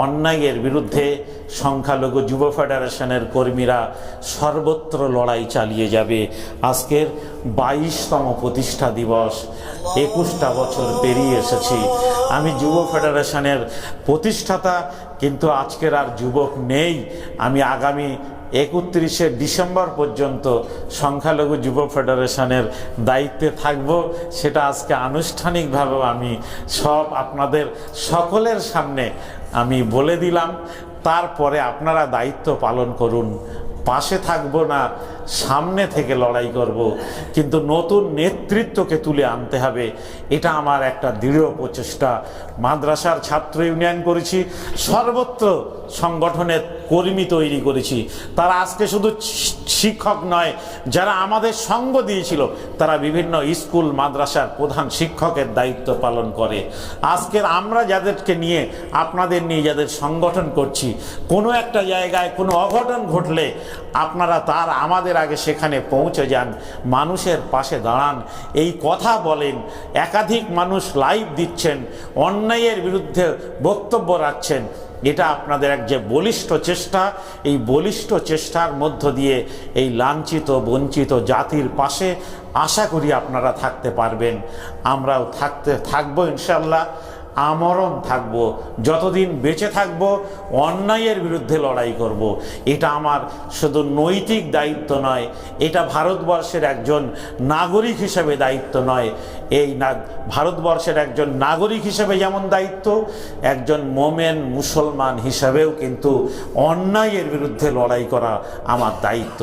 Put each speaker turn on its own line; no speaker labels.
অন্যায়ের বিরুদ্ধে সংখ্যালঘু যুব ফেডারেশনের কর্মীরা সর্বত্র লড়াই চালিয়ে যাবে। আজকের বাইশতম প্রতিষ্ঠা দিবস। একুশটা বছর পেরিয়ে এসেছি। আমি যুব ফেডারেশনের প্রতিষ্ঠাতা, কিন্তু আজকের আর যুবক নেই। আমি আগামী একত্রিশে ডিসেম্বর পর্যন্ত সংখ্যালঘু যুব ফেডারেশনের দায়িত্বে থাকব। সেটা আজকে আনুষ্ঠানিকভাবে আমি সব আপনাদের সকলের সামনে আমি বলে দিলাম। তারপরে আপনারা দায়িত্ব পালন করুন। পাশে থাকব না, সামনে থেকে লড়াই করব। কিন্তু নতুন নেতৃত্বকে তুলে আনতে হবে। এটা আমার একটা দৃঢ় প্রচেষ্টা। মাদ্রাসার ছাত্র ইউনিয়ন করেছি। সর্বত্র সংগঠনের কর্মী তৈরি করেছি। তারা আজকে শুধু শিক্ষক নয়, যারা আমাদের সঙ্গ দিয়েছিল, তারা বিভিন্ন স্কুল, মাদ্রাসার প্রধান শিক্ষকের দায়িত্ব পালন করে। আজকের আমরা যাদেরকে নিয়ে, আপনাদের নিয়ে যাদের সংগঠন করছি, কোনো একটা জায়গায় কোনো অঘটন ঘটলে আপনারা তার আমাদের আগে সেখানে পৌঁছে যান, মানুষের পাশে দাঁড়ান, এই কথা বলেন, একাধিক মানুষ লাইভ দিচ্ছেন, অন্যায়ের বিরুদ্ধে বক্তব্য রাখছেন। এটা আপনাদের এক যে বলিষ্ঠ চেষ্টা, এই বলিষ্ঠ চেষ্টার মধ্য দিয়ে এই লাঞ্ছিত, বঞ্চিত জাতির পাশে আশা করি আপনারা থাকতে পারবেন। আমরাও থাকতে, থাকব ইনশাল্লাহ আমরণ থাকব, যতদিন বেঁচে থাকব, অন্যায়ের বিরুদ্ধে লড়াই করব। এটা আমার শুধু নৈতিক দায়িত্ব নয়, এটা ভারতবর্ষের একজন নাগরিক হিসেবে দায়িত্ব নয় এই না, ভারতবর্ষের একজন নাগরিক হিসেবে যেমন দায়িত্ব, একজন মোমেন মুসলমান হিসাবেও কিন্তু অন্যায়ের বিরুদ্ধে লড়াই করা আমার দায়িত্ব